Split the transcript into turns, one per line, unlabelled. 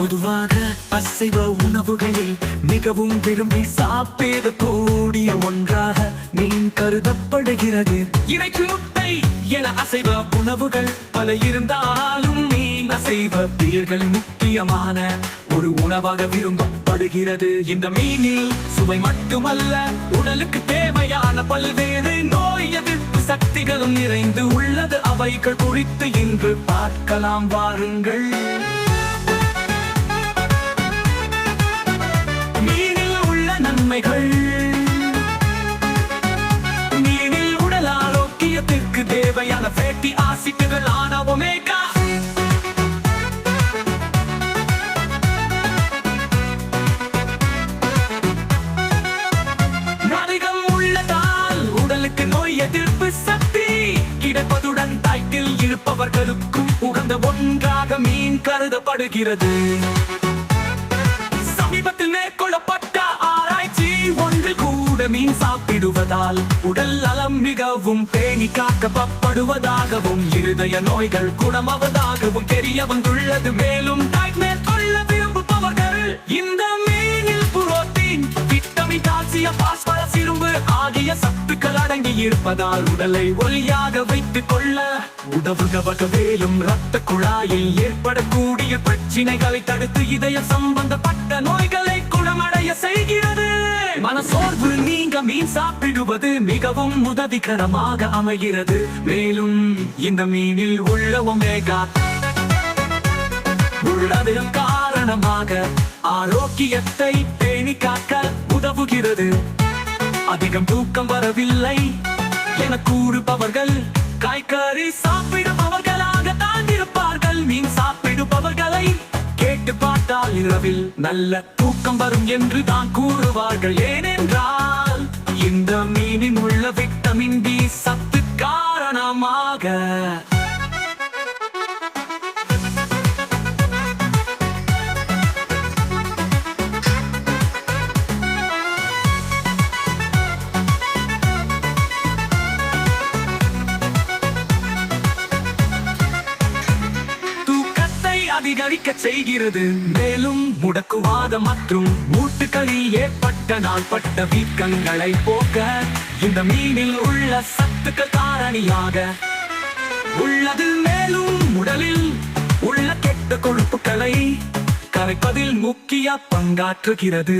பொதுவாக அசைவ உணவுகளில் மிகவும் விரும்பி சாப்பிட கூடிய ஒன்றாக மீன் கருதப்படுகிறது. இணைக்கு முட்டை என அசைவ உணவுகள் பல இருந்தாலும் மீன் அசைவ பிரியர்கள் முக்கியமான ஒரு உணவாக விரும்பப்படுகிறது. இந்த மீனில் சுவை மட்டுமல்ல உடலுக்கு தேவையான பல்வேறு நோய் எதிர்ப்பு சக்திகளும் நிறைந்து உள்ளது. அவைகள் குறித்து இன்று பார்க்கலாம் வாருங்கள். அவர்களுக்கும் உகந்த ஒன்றாக மீன் கருதப்படுகிறது. சமீபத்தில் மேற்கொள்ளப்பட்ட ஆராய்ச்சி ஒன்றில் கூட மீன் சாப்பிடுவதால் உடல் நலம் மிகவும் பேணி காக்கப்படுவதாகவும் இருதய நோய்கள் குணமாவதாகவும் தெரிய வந்துள்ளது. மேலும் மேற்கொள்ள சத்துக்கள் இருப்பதால் உடலை ஒலியாக வைத்துக் கொள்ள உதவுகவக வேலும் ரத்த குழாயில் ஏற்படக்கூடிய பிரச்சினைகளை தடுத்து இதய சம்பந்தப்பட்ட நோய்களை குணமடைய செய்கிறது. மனசோர்வு நீங்க மீன் சாப்பிடுவது மிகவும் உதவிகரமாக அமைகிறது. மேலும் இந்த மீனில் உள்ள ஒமேகா உள்ளதின் காரணமாக ஆரோக்கியத்தை பேணி காக்க உதவுகிறது. அதிகம் தூக்கம் வரவில்லை. என கூறுபவர்கள் காய்கறி சாப்பிடுபவர்களாக தான் இருப்பார்கள் மீன் சாப்பிடுபவர்களை கேட்டு பார்த்தால் இரவில் நல்ல தூக்கம் வரும் என்று தான் கூறுவார்கள். ஏனென்றால் இந்த மீனின் உள்ள விட்டமின் டி சத்து காரணமாக அதிகரிக்க செய்கிறது. மேலும் முடக்குவாதம் மற்றும் மூட்டுகளில் ஏற்பட்ட நாள்பட்ட வீக்கங்களை போக்க இந்த மீனில் உள்ள சத்துக்கள் காரணியாக உள்ளது. மேலும் உடலில் உள்ள கெட்ட கொழுப்புகளை கரைப்பதில் முக்கிய பங்காற்றுகிறது.